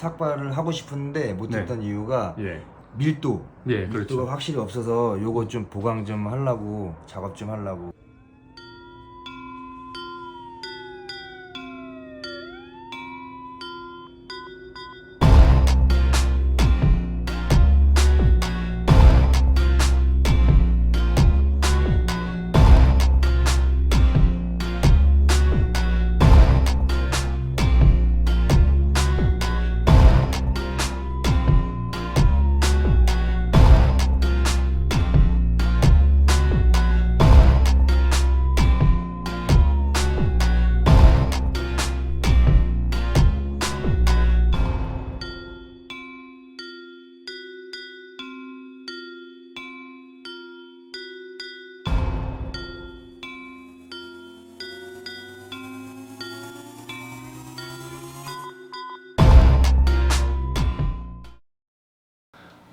삭발을 하고 싶었는데 못했던 이유가 예. 밀도 예, 밀도가 그렇죠. 확실히 없어서 요거 좀 보강 좀 하려고 작업 좀 하려고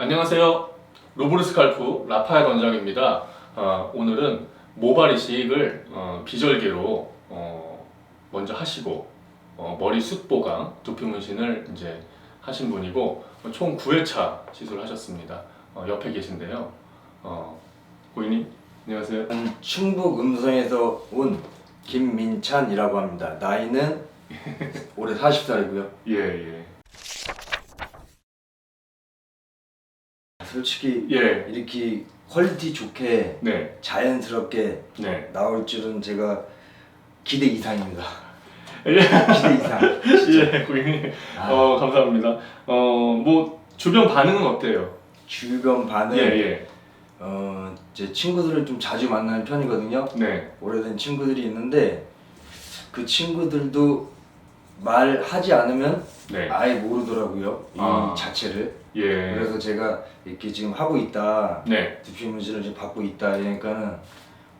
안녕하세요. 로브르 스 칼프 라파엘 원장입니다. 어, 오늘은 모발 이식을 어, 비절개로 어, 먼저 하시고 어, 머리 숱 보강, 두피 문신을 이제 하신 분이고 어, 총 9회차 시술하셨습니다. 어, 옆에 계신데요. 어, 고객님 안녕하세요. 저는 충북 음성에서 온 김민찬이라고 합니다. 나이는 올해 40살이고요. 예 예. 솔직히 예. 이렇게 퀄리티 좋게 네. 자연스럽게 네. 나올 줄은 제가 기대 이상입니다. 예. 기대 이상. 예, 고객님. 아, 어, 감사합니다. 어, 뭐 주변 반응은 어때요? 주변 반응. 예, 예. 어, 제 친구들을 좀 자주 만나는 편이거든요. 네. 오래된 친구들이 있는데 그 친구들도 말하지 않으면 네. 아예 모르더라고요. 이 아. 자체를. 예. 그래서 제가 이렇게 지금 하고 있다. 네. 두피 문신을 지금 받고 있다. 이러니까는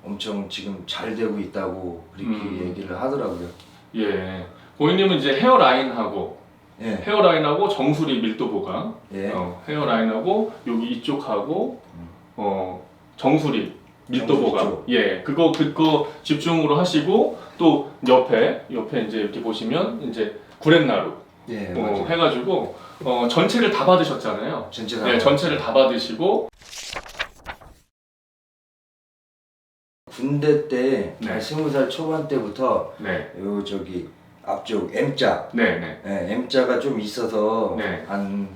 엄청 지금 잘 되고 있다고 그렇게 음. 얘기를 하더라고요. 예. 고객님은 이제 헤어라인하고 예. 헤어라인하고 정수리 밀도 보강, 예. 어, 헤어라인하고 여기 이쪽하고 음. 어, 정수리 밀도 정수리 보강. 쪽. 예. 그거 그거 집중으로 하시고 또 옆에 옆에 이제 이렇게 보시면 이제 구렛나루 예. 어, 맞아요. 해가지고 어, 전체를 다 받으셨잖아요. 전체 다 네, 전체를 다 받으시고 군대 때 네. 한 스무 살 초반 때부터 네, 요 저기 앞쪽 M자 네, 네, 예, M자가 좀 있어서 네. 한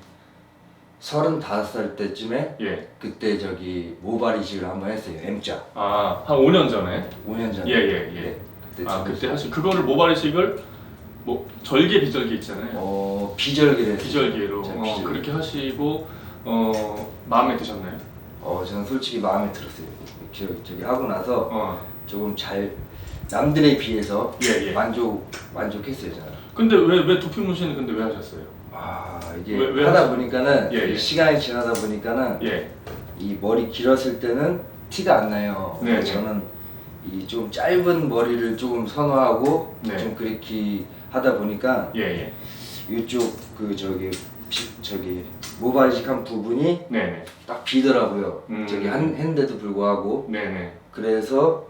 서른다섯 살 때쯤에 예. 그때 저기 모발 이식을 한번 했어요. M자. 아, 한 5년 전에. 5년 전에. 예, 예, 예. 네, 그때 아, 그때 하시 그거를 모발 이식을 뭐 절개 비절개 있잖아요. 어 했어요. 비절개로 자, 어. 그렇게 하시고 어, 마음에 드셨나요? 어 저는 솔직히 마음에 들었어요. 저, 저기 하고 나서 어. 조금 잘 남들에 비해서 예, 예. 만족 만족했어요 저는. 근데 왜왜 두피 문신은 근데 왜 하셨어요? 아 이게 왜- 왜 하다 하시- 보니까는 예, 예. 시간이 지나다 보니까는 예. 이 머리 길었을 때는 티가 안 나요. 네, 네. 저는 이 좀 짧은 머리를 조금 선호하고 네. 좀 그렇게 하다 보니까 예, 예. 이쪽 그 저기 피- 저기 모발이식한 부분이 네, 네. 딱 비더라고요. 음. 저기 한 했는데도 불구하고 네, 네. 그래서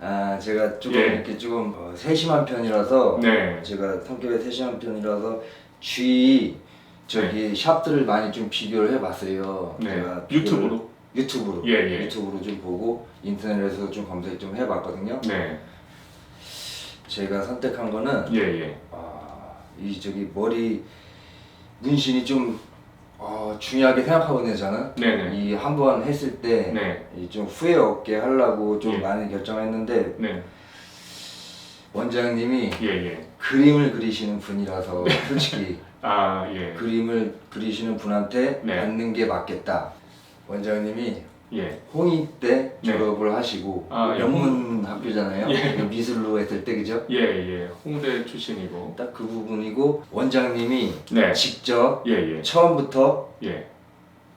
아 제가 조금 예. 이렇게 조금 어, 세심한 편이라서 네. 제가 성격이 세심한 편이라서 주위 저기 샵들을 많이 좀 비교를 해봤어요. 네. 제가 비교를- 유튜브로? 유튜브로 예, 예. 유튜브로 좀 보고 인터넷에서 좀 검색 좀 해봤거든요. 네. 제가 선택한 거는 예, 예. 아, 이 저기 머리 문신이 좀 어, 중요하게 생각하거든요 저는. 네, 네. 이 한 번 했을 때 네. 이좀 후회 없게 하려고 좀 예. 많이 결정했는데 네. 원장님이 예, 예. 그림을 그리시는 분이라서 솔직히 아, 예. 그림을 그리시는 분한테 네. 받는 게 맞겠다. 원장님이 예. 홍익 때 네. 졸업을 하시고 아, 영문 학교잖아요. 예. 미술로 했을 때 그죠? 예, 예. 홍대 출신이고. 딱 그 부분이고 원장님이 네. 직접 예, 예. 처음부터 예.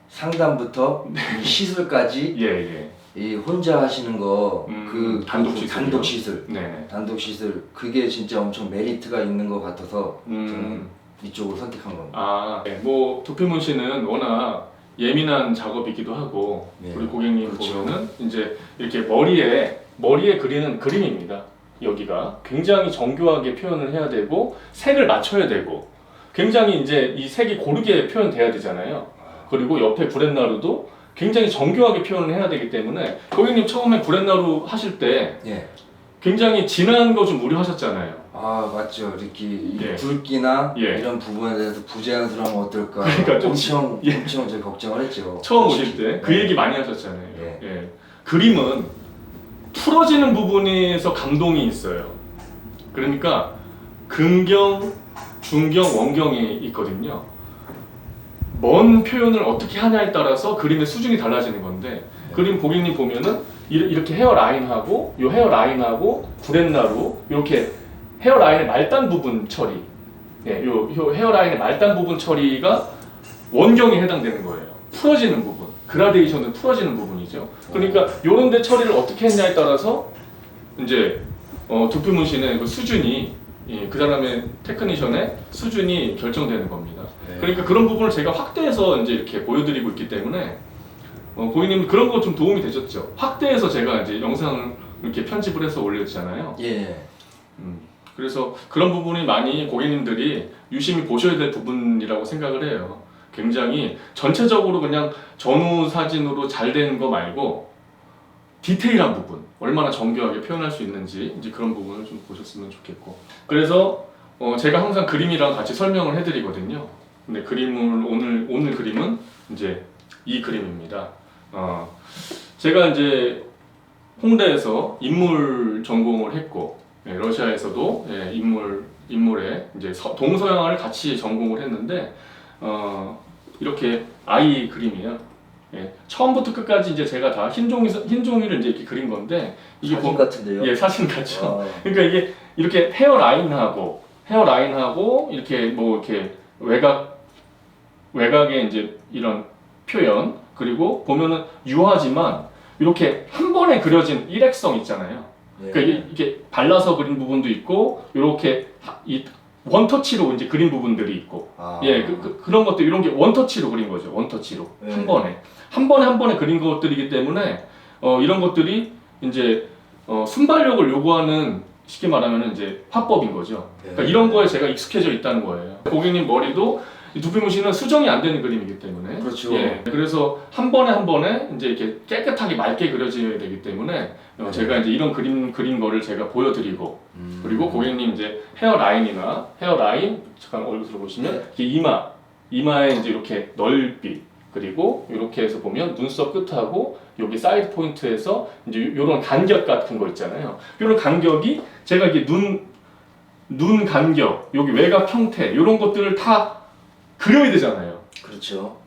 상담부터 이 시술까지 예, 예. 이 혼자 하시는 거 음, 그 단독 그 시술이요? 단독 시술 네, 네. 단독 시술 그게 진짜 엄청 메리트가 있는 것 같아서 음. 저는 이쪽으로 선택한 겁니다. 아, 네. 뭐 두피 문신은 워낙 예민한 작업이기도 하고 네. 우리 고객님 그렇죠. 보면은 이제 이렇게 머리에 머리에 그리는 그림입니다. 여기가 굉장히 정교하게 표현을 해야 되고 색을 맞춰야 되고 굉장히 이제 이 색이 고르게 표현돼야 되잖아요. 그리고 옆에 구렛나루도 굉장히 정교하게 표현을 해야 되기 때문에 고객님 처음에 구렛나루 하실 때 예. 굉장히 진한 거 좀 우려하셨잖아요. 아 맞죠. 이렇게 이 예. 굵기나 예. 이런 부분에 대해서 부자연스러우면 어떨까. 그러니까 좀 엄청 예. 엄청 제 걱정을 했죠. 처음. 오실 때그 네. 얘기 많이 하셨잖아요. 예. 예. 그림은 풀어지는 부분에서 감동이 있어요. 그러니까 근경, 중경, 원경이 있거든요. 먼 표현을 어떻게 하냐에 따라서 그림의 수준이 달라지는 건데 그림 고객님 보면은 이- 이렇게 헤어 라인하고 요 헤어 라인하고 구렛나루 이렇게 헤어 라인의 말단 부분 처리, 예, 요, 요 헤어 라인의 말단 부분 처리가 원경에 해당되는 거예요. 풀어지는 부분, 그라데이션은 풀어지는 부분이죠. 그러니까 요런 데 처리를 어떻게 했냐에 따라서 이제 어, 두피 문신의 그 수준이 예, 그 사람의 테크니션의 수준이 결정되는 겁니다. 네. 그러니까 그런 부분을 제가 확대해서 이제 이렇게 보여드리고 있기 때문에 어, 고객님 그런 거 좀 도움이 되셨죠? 확대해서 제가 이제 영상을 이렇게 편집을 해서 올렸잖아요. 예. 음, 그래서 그런 부분이 많이 고객님들이 유심히 보셔야 될 부분이라고 생각을 해요. 굉장히 전체적으로 그냥 전후 사진으로 잘 된 거 말고 디테일한 부분, 얼마나 정교하게 표현할 수 있는지 이제 그런 부분을 좀 보셨으면 좋겠고. 그래서 어, 제가 항상 그림이랑 같이 설명을 해드리거든요. 근데 그림을 오늘 오늘 그림은 이제 이 그림입니다. 어, 제가 이제 홍대에서 인물 전공을 했고 예, 러시아에서도 예, 인물 인물에 이제 서- 동서양을 같이 전공을 했는데 어, 이렇게 아이 그림이에요. 예, 처음부터 끝까지 이제 제가 다 흰종이 흰 종이를 이제 이렇게 그린 건데 이게 사진 보- 같은데요. 예 사진 같죠. 아, 그러니까 이게 이렇게 헤어 라인하고 헤어 라인하고 이렇게 뭐 이렇게 외곽 외곽의 이제 이런 표현 그리고 보면은 유화지만 이렇게 한 번에 그려진 일획성 있잖아요. 예. 그러니까 이게, 발라서 그린 부분도 있고 이렇게 하- 이 원터치로 이제 그린 부분들이 있고 아. 예 그, 런 것들 이런 게 원터치로 그린 거죠 원터치로 네. 한 번에 한 번에 한 번에 그린 것들이기 때문에 어, 이런 것들이 이제 어, 순발력을 요구하는 쉽게 말하면 이제 화법인 거죠. 그러니까 네. 이런 거에 제가 익숙해져 있다는 거예요. 고객님 머리도 이 두피무신은 수정이 안 되는 그림이기 때문에 그렇죠. 예, 그래서 한 번에 한 번에 이제 이렇게 깨끗하게 맑게 그려져야 되기 때문에 어, 네. 제가 이제 이런 그림 그린 거를 제가 보여드리고 음. 그리고 고객님 이제 헤어 라인이나 헤어 라인 잠깐 얼굴 들어보시면 네. 이게 이마 이마에 이제 이렇게 넓이 그리고 이렇게 해서 보면 눈썹 끝하고 여기 사이드 포인트에서 이제 이런 간격 같은 거 있잖아요. 이런 간격이 제가 이게 눈 눈 간격 여기 외곽 형태 이런 것들을 다 그려야 되잖아요. 그렇죠.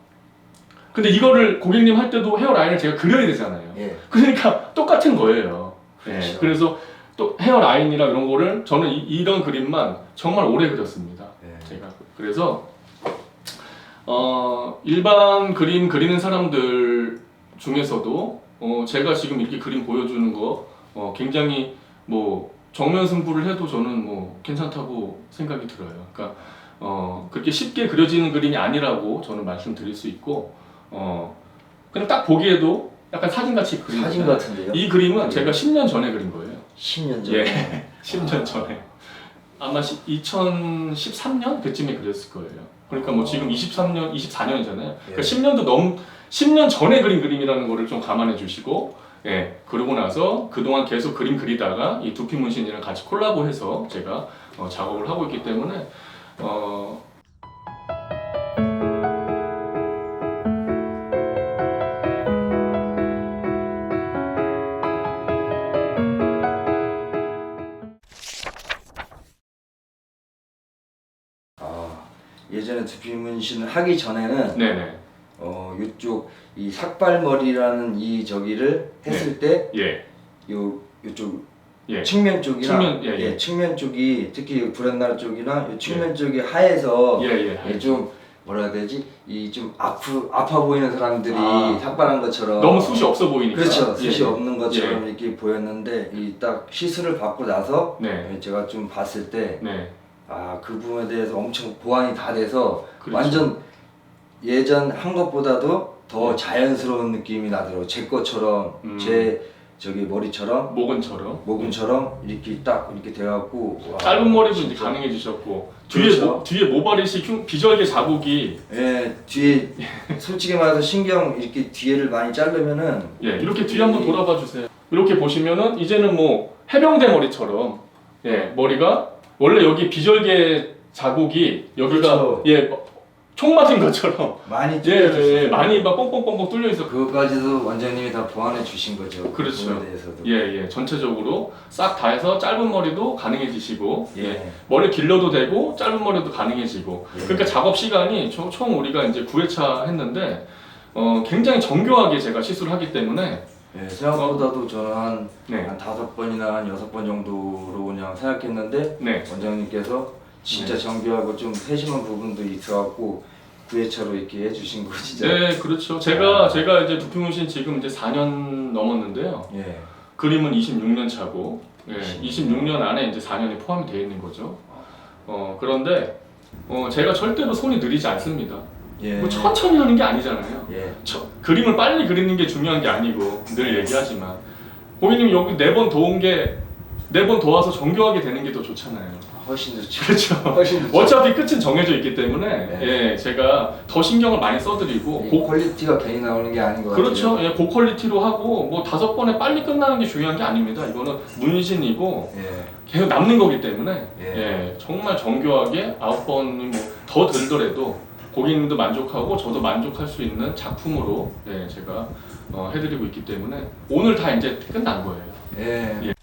근데 이거를 고객님 할 때도 헤어 라인을 제가 그려야 되잖아요. 예. 그러니까 똑같은 거예요. 예, 그렇죠. 그래서 또 헤어 라인이나 이런 거를 저는 이, 런 그림만 정말 오래 그렸습니다. 예. 제가 그래서 어, 일반 그림 그리는 사람들 중에서도 어, 제가 지금 이렇게 그림 보여주는 거 어, 굉장히 뭐 정면 승부를 해도 저는 뭐 괜찮다고 생각이 들어요. 그러니까 어, 그렇게 쉽게 그려지는 그림이 아니라고 저는 말씀드릴 수 있고 어, 그냥 딱 보기에도 약간 사진같이 그린 사진. 같은데요. 이 그림은 제가 10년 전에 그린 거예요. 10년 전. 예, 10년 전에. 아마 2013년 그쯤에 그렸을 거예요. 그러니까 뭐 지금 23년, 24년이잖아요. 그러니까 예. 10년도 넘, 10년 전에 그린 그림이라는 거를 좀 감안해 주시고, 예, 그러고 나서 그동안 계속 그림 그리다가 이 두피 문신이랑 같이 콜라보해서 제가 어, 작업을 하고 있기 때문에, 어, 아, 예전에 두피 문신을 하기 전에는 네네, 어 이쪽 이 삭발머리라는 이 저기를 했을 때 예, 요 요쪽 예. 측면 쪽이나 측면, 예, 예. 측면 쪽이 특히 브랜나루 쪽이나 요 측면 쪽이 하얘서 예, 예. 이게 좀 뭐라 해야 되지 이 좀 아프 아파 보이는 사람들이 아. 삭발한 것처럼 너무 숱이 없어 보이니까. 그렇죠 예, 숱이 예. 없는 것처럼 이렇게 보였는데 이 딱 시술을 받고 나서 네, 제가 좀 봤을 때 네. 아, 그 부분에 대해서 엄청 보완이 다 돼서 그렇죠. 완전 예전 한 것보다도 더 네. 자연스러운 느낌이 나더라고요. 제 것처럼 음. 제 저기 머리처럼 모근처럼 모근처럼 이렇게 딱 이렇게 돼갖고 와, 짧은 머리도 이제 진짜. 가능해 지셨고 뒤에 그렇죠. 모, 뒤에 모발이식 흉- 비절개 자국이 예 뒤에 솔직히 말해서 신경 이렇게 뒤에를 많이 자르면은 예 이렇게 뒤에 한번 돌아봐 주세요. 이렇게 보시면은 이제는 뭐 해병대 머리처럼 예 머리가 원래 여기 비절개 자국이 여기가 그렇죠. 예 총 맞은 것처럼 많이 예, 뚫려졌어요. 예, 많이 막 뻥뻥뻥뻥 뚫려 있어. 그것까지도 원장님이 다 보완해 주신 거죠. 그렇죠. 그 부분에 대해서도. 예, 예, 전체적으로 싹 다 해서 짧은 머리도 가능해지시고, 예, 예. 머리 길러도 되고, 짧은 머리도 가능해지고, 예. 그러니까 작업 시간이 총, 총 우리가 이제 9회차 했는데, 어, 굉장히 정교하게 제가 시술을 하기 때문에, 예, 생각보다도 저는 한, 네, 한 다섯 번이나 한 여섯 번 정도로 그냥 생각했는데 네, 원장님께서 진짜 네. 정교하고 좀 세심한 부분도 있어갖고 9회차로 이렇게 해주신 거 진짜 네, 그렇죠. 제가, 제가 이제 두피문신 지금 이제 4년 넘었는데요. 예. 그림은 26년 차고, 예, 26 26년 안에 이제 4년이 포함이 되어 있는 거죠. 어, 그런데, 어, 제가 절대로 손이 느리지 않습니다. 예. 뭐 천천히 하는 게 아니잖아요. 예. 저, 그림을 빨리 그리는 게 중요한 게 아니고 늘 얘기하지만 고객님 여기 네 번 도운 게 네번 도와서 정교하게 되는 게 더 좋잖아요. 훨씬 좋죠. 그렇죠. 훨씬 좋죠. 어차피 끝은 정해져 있기 때문에 네. 예, 제가 더 신경을 많이 써드리고 이 고, 퀄리티가 괜히 나오는 게 아닌 것 그렇죠. 같아요. 예, 고퀄리티로 하고 뭐 다섯 번에 빨리 끝나는 게 중요한 게 아닙니다. 이거는 문신이고 예. 계속 남는 거기 때문에 예. 예, 정말 정교하게 아홉 번이 뭐더 들더라도 고객님도 만족하고 저도 만족할 수 있는 작품으로 예, 제가 어, 해드리고 있기 때문에 오늘 다 이제 끝난 거예요. 예. 예.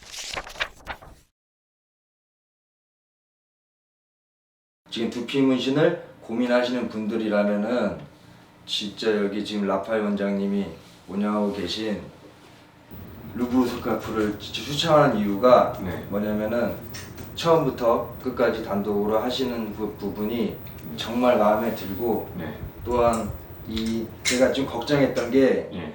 지금 두피 문신을 고민하시는 분들이라면은 진짜 여기 지금 라파엘 원장님이 운영하고 계신 루브르 스카프를 추천하는 이유가 네. 뭐냐면은 처음부터 끝까지 단독으로 하시는 부, 부분이 정말 마음에 들고 네. 또한 이 제가 좀 걱정했던 게이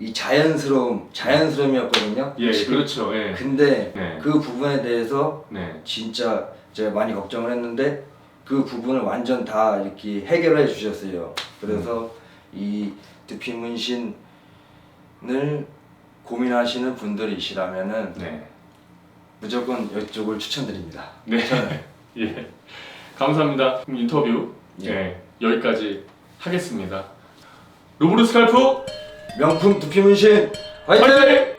예. 자연스러움 자연스러움이었거든요. 예, 그렇죠. 예. 근데 네. 그 부분에 대해서 네. 진짜 제가 많이 걱정을 했는데 그 부분을 완전 다 이렇게 해결해 주셨어요. 그래서 이 두피 문신을 고민하시는 분들이시라면은 네. 무조건 이쪽을 추천드립니다. 네. 예. 감사합니다. 그럼 인터뷰 예. 예. 여기까지 하겠습니다. 루브르 스칼프 명품 두피 문신 화이팅! 화이팅!